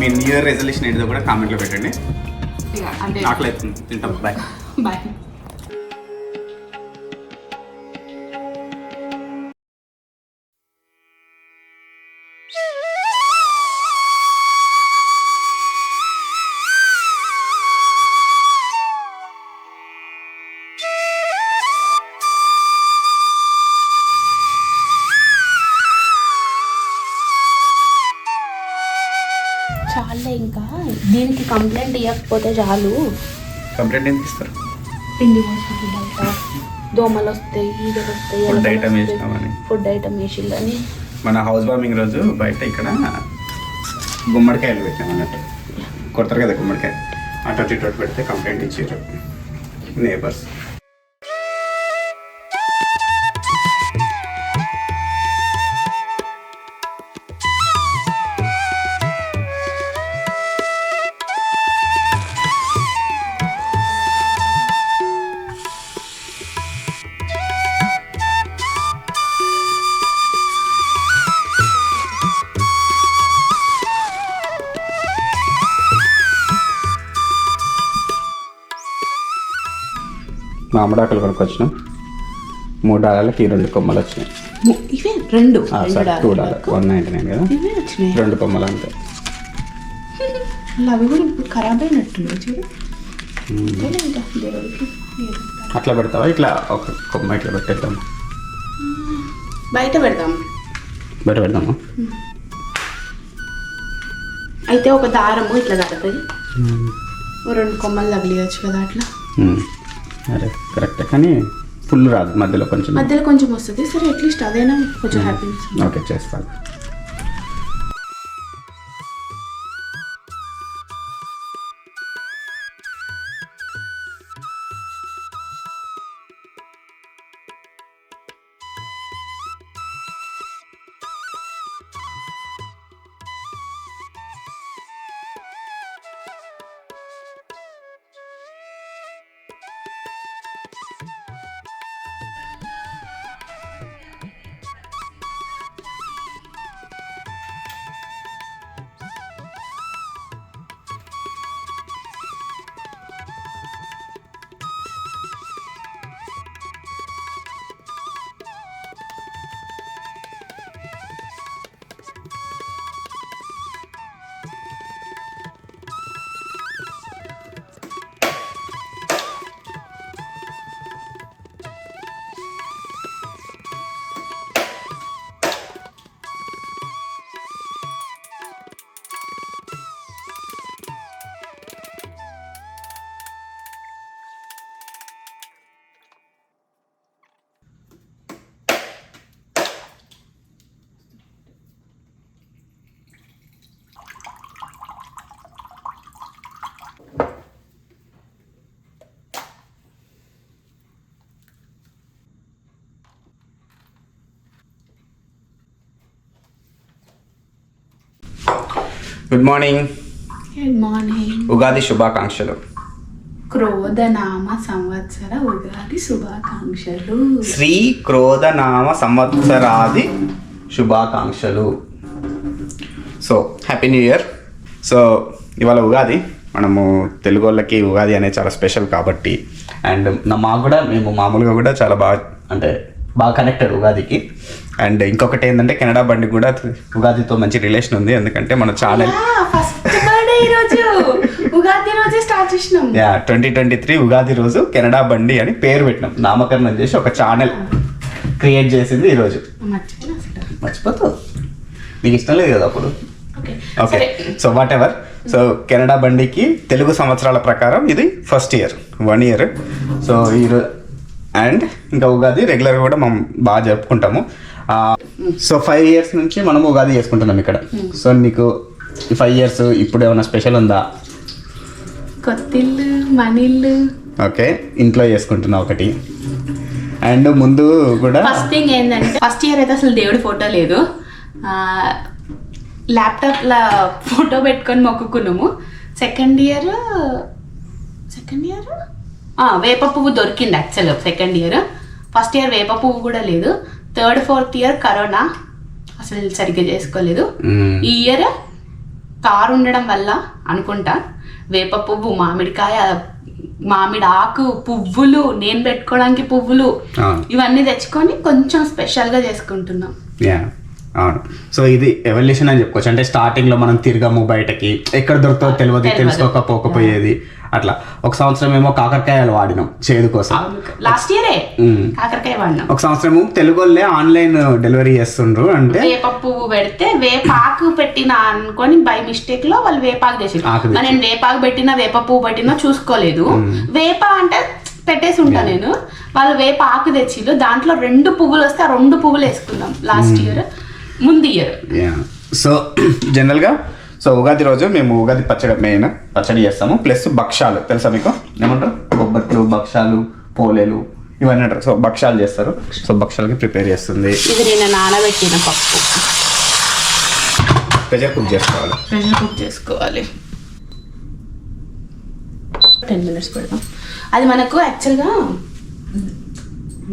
మీ new year resolution ఏంటిదో కూడా కామెంట్లో పెట్టండి. అంటే ఆకలి అవుతుంది తింటాం. బాయ్ బాయ్ చాలే ఇంకా దీనికి కంప్లైంట్ ఇవ్వకపోతే చాలు. కంప్లైంట్ ఎందుకు ఇస్తారు? పిండి దోమలు వస్తాయి ఈగలు వస్తాయి item వస్తాయి. వేసినామని. ఫుడ్ ఐటమ్ వేసిందని మన హౌస్ వార్మింగ్ రోజు బయట ఇక్కడ గుమ్మడికాయలు పెట్టాం అన్నట్టు కొడతారు కదా గుమ్మడికాయ. అటు ఇటు పెడితే కంప్లైంట్ ఇచ్చారు. నేబర్స్ మామిడాకులు కొనుక్కొచ్చినాం. మూడు డాలర్లకి రెండు కొమ్మలు వచ్చినాయి. ఇవే రెండు? Sorry two dollar. One ninety nine కదా? ఇవే వచ్చినాయి? రెండు కొమ్మలు అంతే. అవి కూడా ఇప్పుడు ఖరాబ్ అయినట్టున్నాయి చూడు. అట్లా పెడతావా? ఇట్లా ఒక కొమ్మ ఇట్లా పెట్టేద్దాం. బయట పెడదాం. బయట పెడదామా? అయితే ఒక దారము ఇట్లా కడుతుంది రెండు కొమ్మలు తగిలియచ్చు కదా అట్లా. కరెక్టే కానీ ఫుల్ రాదు మధ్యలో కొంచెం. మధ్యలో కొంచెం వస్తుంది. సరే అట్లీస్ట్ అదైనా కొంచెం హ్యాపీనెస్ ఓకే చేస్తాను. Good morning good morning Ugadi శుభాకాంక్షలు క్రోధనామ సంవత్సర ఉగాది శుభాకాంక్షలు శ్రీ క్రోధనామ సంవత్సరాది శుభాకాంక్షలు so happy new year so ఇవాళ ఉగాది. మనము తెలుగు వాళ్ళకి ఉగాది అనేది చాలా స్పెషల్ కాబట్టి అండ్ నా మాకు కూడా మేము మామూలుగా కూడా చాలా బాగా అంటే బాగా కనెక్టెడ్ ఉగాదికి. అండ్ ఇంకొకటి ఏంటంటే కెనడా బండి కూడా ఉగాదితో మంచి రిలేషన్ ఉంది. ఎందుకంటే మన ఛానల్ ఫస్ట్ బర్త్డే ఈరోజు ఉగాది రోజే స్టార్ట్ చేసినాం. Yeah twenty twenty three Ugadi రోజు కెనడా బండి అని పేరు పెట్టినాం. నామకరణం చేసి ఒక ఛానల్ క్రియేట్ చేసింది ఈరోజు మర్చిపోయినా అసలు? మర్చిపోతూ నీకు ఇష్టం లేదు కదా అప్పుడు? Okay so whatever so Canada బండికి తెలుగు సంవత్సరాల ప్రకారం ఇది first year one year so ఈ అండ్ ఇంకా ఉగాది రెగ్యులర్గా కూడా మనం బాగా జరుపుకుంటాము. సో ఫైవ్ ఇయర్స్ నుంచి మనం ఉగాది చేసుకుంటున్నాం ఇక్కడ. సో నీకు ఈ ఫైవ్ ఇయర్స్ ఇప్పుడు ఏమైనా స్పెషల్ ఉందా? కొత్తిల్లు మనిల్లు ఓకే ఇంట్లో చేసుకుంటున్నా ఒకటి. అండ్ ముందు కూడా ఫస్ట్ థింగ్ ఏంటంటే ఫస్ట్ ఇయర్ అయితే అసలు దేవుడి ఫోటో లేదు. ల్యాప్టాప్లో ఫోటో పెట్టుకొని మొక్కుకున్నాము. సెకండ్ ఇయర్ సెకండ్ ఇయర్ వేప పువ్వు దొరికింది actual second year first year వేప పువ్వు కూడా లేదు. Third fourth year corona. అసలు సరిగ్గా చేసుకోలేదు. ఈ ఇయర్ తారు ఉండడం వల్ల అనుకుంటా. వేప పువ్వు మామిడికాయ మామిడి ఆకు పువ్వులు నేను పెట్టుకోవడానికి పువ్వులు ఇవన్నీ తెచ్చుకొని కొంచెం స్పెషల్గా చేసుకుంటున్నాం. యా అవును. సో ఇది ఎవల్యూషన్ అని చెప్పుకోవచ్చు. అంటే స్టార్టింగ్లో మనం తిరగము బయటకి. ఎక్కడ దొరుకుతుందో తెలియదు తెలియదు. తెలుసుకోకపోకపోయేది. అట్లా. ఒక సంవత్సరం ఏమో కాకరకాయలు వాడినాం చేదు కోసం. లాస్ట్ ఇయరే. కాకరకాయ వాడినాం. ఒక సంవత్సరము తెలుగు ఆన్లైన్ డెలివరీ చేస్తుండ్రు అంటే వేప పువ్వు పెడితే వేపాకు పెట్టిన అనుకొని బై మిస్టేక్లో వాళ్ళు వేపాకు చేసి. నేను వేపాకు పెట్టినా వేప పువ్వు పెట్టినా చూసుకోలేదు. వేప అంటే పెట్టేసి ఉంటా నేను. వాళ్ళు వేప ఆకు తెచ్చిళ్ళు. దాంట్లో రెండు పువ్వులు వస్తే ఆ రెండు పువ్వులు వేసుకున్నాం. లాస్ట్ ఇయర్ ముందు ఇయర్ సో జనరల్గా సో ఉగాది రోజు మేము ఉగాది పచ్చడి మెయిన్ పచ్చడి చేస్తాము. ప్లస్ భక్షాలు తెలుసా మీకు? ఏమంటారు? బొబ్బట్లు భక్షాలు పోలేలు ఇవన్నీ అంటారు. సో భక్షాలు చేస్తారు. సో భక్షాలకి ప్రిపేర్ చేస్తుంది. ఇది నేను నానబెట్టిన పప్పు. ప్రెషర్ కుక్ చేసుకోవాలి. ప్రెషర్ కుక్ చేసుకోవాలి. టెన్ మినిట్స్ పెడదాం. అది మనకు యాక్చువల్గా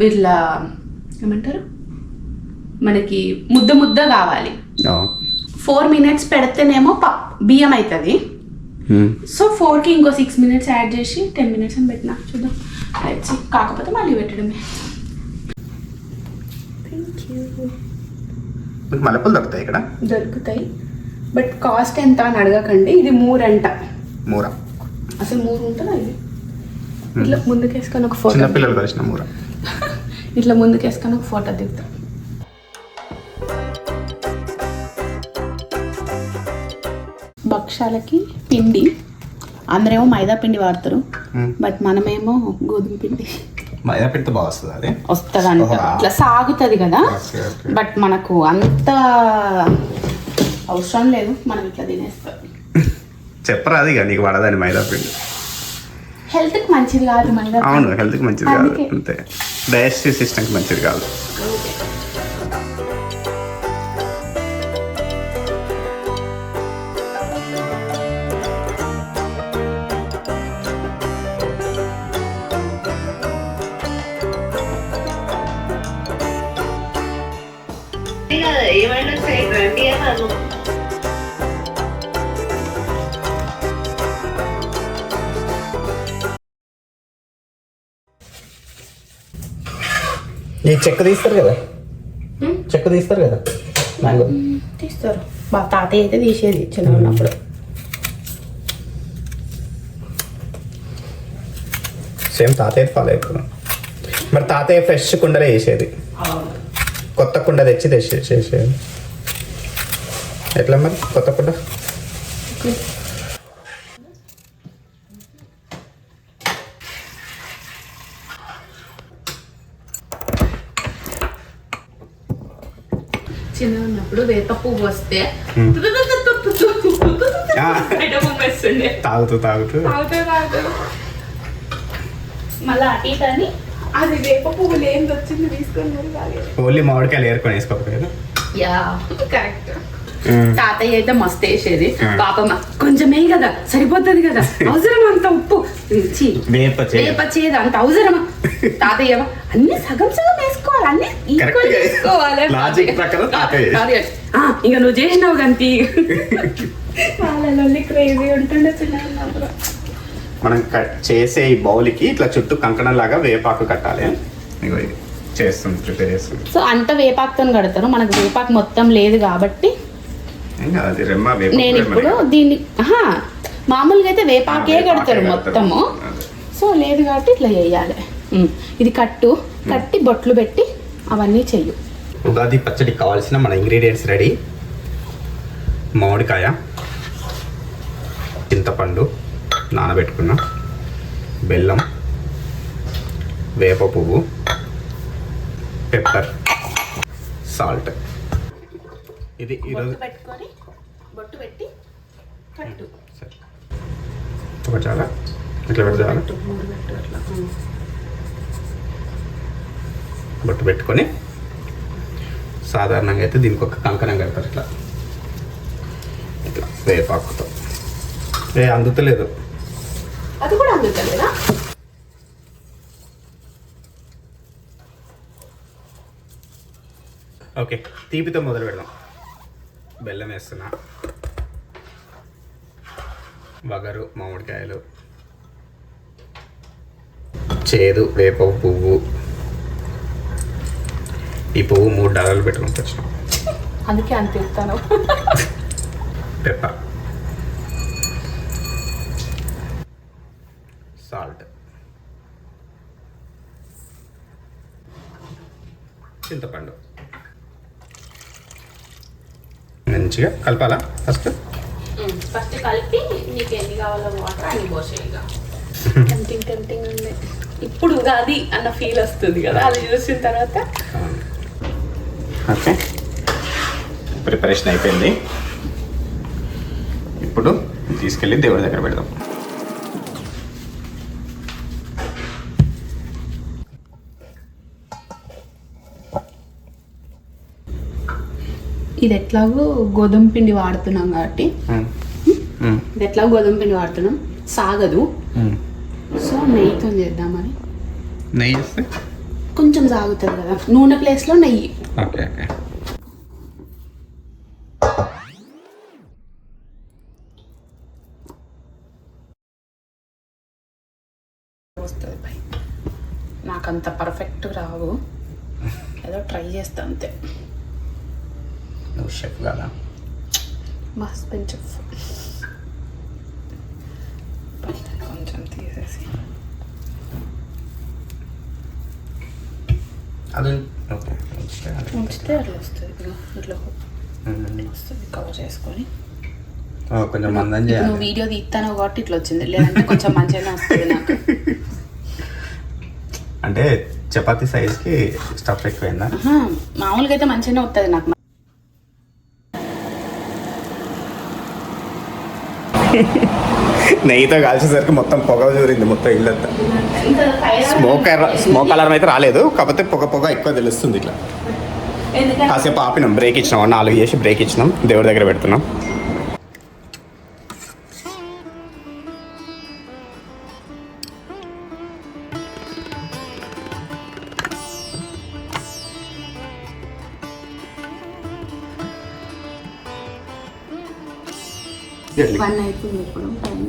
వీళ్ళ ఏమంటారు? మనకి ముద్ద ముద్ద కావాలి. ఫోర్ మినిట్స్ పెడితేనేమో పప్ బియ్యం అవుతుంది. సో ఫోర్కి ఇంకో సిక్స్ మినిట్స్ యాడ్ చేసి టెన్ మినిట్స్ అని పెట్టిన. చూద్దాం. కాకపోతే మళ్ళీ పెట్టడమే. థ్యాంక్ యూ మీకు మల్లెపూలు దొరుకుతాయి ఇక్కడ? దొరుకుతాయి. బట్ కాస్ట్ ఎంత అని అడగకండి. ఇది మూరంట. మూర. అసలు మూడు ఉంటుందా ఇది? ఇట్లా ముందుకేసుకొని ఒక ఫోటో చిన్నపిల్లలు కలిసిన మూర. ఇట్లా ముందుకేసుకొని ఒక ఫోటో దిగుతాం. భక్షాలకి పిండి. అందరేమో మైదా పిండి వాడతారు. బట్ మనమేమో గోధుమ పిండి. మైదా పిండితో బాగా వస్తుంది అది? వస్తుందంట. ఓహో. ఇట్లా సాగుతుంది కదా. బట్ మనకు అంత అవసరం లేదు. మనం ఇట్లా తినేస్తాం. చెప్పరా అది నీకు పడదని మైదా పిండి. హెల్త్కి మంచిది కాదు మైదా. అవును హెల్త్కి మంచిది కాదు. అంతే. డైజెస్టివ్ సిస్టమ్కి మంచిది కాదు. ఏమైనా ఈ చెక్క తీస్తారు కదా? చెక్క తీస్తారు కదా? మ్యాంగో. తీస్తారు. బా తాతయ్య అయితే తీసేది చిన్న ఉన్నప్పుడు. సేమ్ తాతయ్య ఫాలో అయిపోయాం మరి తాతయ్య ఫ్రెష్ కుండలే వేసేది. కొత్త కుండ తెచ్చి తెచ్చి చేసేది ఎట్లా మరి కొత్త కుండ చిన్న ఉన్నప్పుడు వేప పువ్వు వస్తే Hmm. తాగుతూ తాగుతూ తాగుతూ తాగుతూ మళ్ళీ అటు అని అది వేప పువ్వులు ఏంది వచ్చింది తీసుకొని ఓన్లీ మామిడికాయలు ఏరుకొని వేసుకోకపోయారు యా. కరెక్ట్. తాతయ్య అయితే మస్తు వేసేది. పాపమ్మ కొంచెమే కదా సరిపోతుంది కదా. అవసరం అంత ఉప్పు వేప చేదు. అంత అవసరమా? తాతయ్య అన్ని సగం సగం వేసుకోవాలి అన్ని ఈక్వల్. వేసుకోవాలి. Logic ప్రకారం తాతయ్య. తాతయ్య, ఆ, ఇంకా నువ్వు చేసినావు గంతి. వాళ్ళ క్రేజీ ఉంటుండే చిన్న. మనం కట్ చేసే ఈ బౌల్కి ఇట్లా చుట్టూ కంకణం లాగా వేపాకు కట్టాలి ఇగో చేస్తుంది ప్రిపేర్ చేస్తుంది సో అంత వేపాకుతో కడతారు మనకు వేపాకు మొత్తం లేదు కాబట్టి ఏం కాదు, అది రెమ్మ వేప నేను. ఇప్పుడు దీన్ని ఆహా, మామూలుగా అయితే వేపాకే వేపాకే కడతారు కడతారు. మొత్తము అదే. సో లేదు కాబట్టి ఇట్లా చేయాలి ఉమ్. ఇది కట్టు కట్టి బొట్లు పెట్టి అవన్నీ చెయ్యు ఉగాది పచ్చడికి కావాల్సిన మన ఇంగ్రీడియంట్స్ రెడీ మామిడికాయ చింతపండు నానబెట్టుకున్న. బెల్లం వేప పువ్వు పెప్పర్ సాల్ట్. ఇది ఈరోజు బొట్టు పెట్టుకొని బొట్టు పెట్టి సరే. ఒక చాలా. ఇట్లా పెడితే చాలా. బొట్టు పెట్టుకొని సాధారణంగా అయితే దీనికి ఒక కంకణం కడతారు ఇట్లా. ఇట్లా వేపాకుతో. ఏ అందుతలేదు. అది కూడా అందుతుంది కదా ఓకే తీపితో మొదలు పెడదాం. బెల్లం వేస్తున్నా. వగరు మామిడికాయలు. చేదు వేప పువ్వు. ఈ పువ్వు మూడు డాలర్లు వచ్చినాం. అందుకే అంత ఇస్తాను పెప్పర్ సాల్ట్ చింతపండు. మంచిగా కలపాలా? ఫస్ట్? ఫస్ట్ కలిపి నీకు ఎన్ని కావాలో వాటర్ అన్ని పోసేయగా టెంప్టింగ్ టెంప్టింగ్ ఉంది. ఇప్పుడు ఉగాది అన్న ఫీల్ వస్తుంది కదా అది చూసిన తర్వాత. ఓకే. ప్రిపరేషన్ అయిపోయింది. ఇప్పుడు తీసుకెళ్ళి దేవుడి దగ్గర పెడదాం. ఇది ఎట్లాగో గోధుమ పిండి వాడుతున్నాం కాబట్టి. ఇది ఎట్లా గోధుమ పిండి వాడుతున్నాం. సాగదు. సో నెయ్యితో చేద్దామని నెయ్యి కొంచెం సాగుతుంది కదా. నూనె ప్లేస్లో నెయ్యి. Okay okay. వస్తుంది పై. నాకంత పర్ఫెక్ట్ రావు. ఏదో ట్రై చేస్తా అంతే. నువ్వు షెఫ్ కదా మస్త్ పెంచు పైన కొంచెం తీసేసి అది ఉంచితే అట్లా వస్తుంది ఇట్లా. వస్తుంది కవర్ చేసుకొని కొంచెం మందం చేయాలి నువ్వు వీడియో తీస్తాను కాబట్టి ఇట్లా వచ్చింది లేదంటే కొంచెం మంచిగానే వస్తుంది నాకు అంటే చపాతీ సైజ్కి స్టఫ్ ఎక్కువైందా మామూలుగా అయితే మంచిగానే వస్తుంది నాకు నెయ్యితో కాల్చేసరికి మొత్తం పొగ చూరింది మొత్తం ఇల్లంతా. స్మోక్ స్మోక్ అలారం అయితే రాలేదు కాకపోతే పొగ పొగ ఎక్కువ తెలుస్తుంది ఇట్లా. కాసేపు ఆపినాం బ్రేక్ ఇచ్చినాం నాలుగు చేసి బ్రేక్ ఇచ్చినాం దేవుడి దగ్గర పెడుతున్నాం. వన్ అయిపోయింది ఇప్పుడు టైం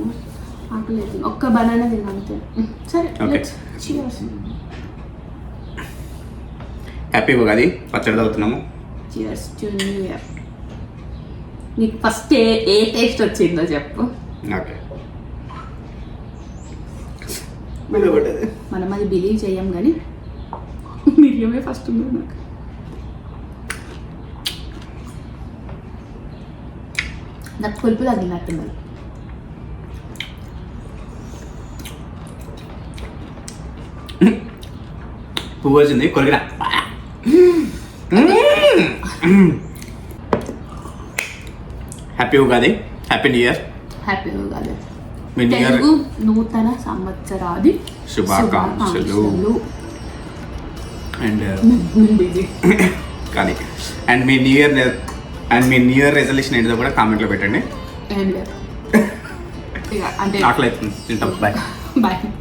ఆకలి అవుతుంది. ఒక్క బనానా సరే హ్యాపీ ఉగాది. పచ్చడి తాగుతున్నాము. చియర్స్ టు న్యూ ఇయర్ నీకు ఫస్ట్ ఏ ఏ టేస్ట్ వచ్చిందో చెప్పు. ఓకే మనం అది బిలీవ్ చేయం కానీ మిరియమే ఫస్ట్ ఉంది నాకు. నాకు పులుపు తగిలినట్టున్నది పువ్వు వచ్చింది కొరిగిన happy Ugadi happy new year. Happy Ugadi. Telugu నూతన సంవత్సరాది శుభాకాంక్షలు. అండ్ కానీ అండ్ మీ న్యూ ఇయర్ అండ్ మీ న్యూ ఇయర్ రెజల్యూషన్ ఏంటో కూడా కామెంట్లో పెట్టండి. అంటే ఆకలి అవుతుంది తింటాం. Bye bye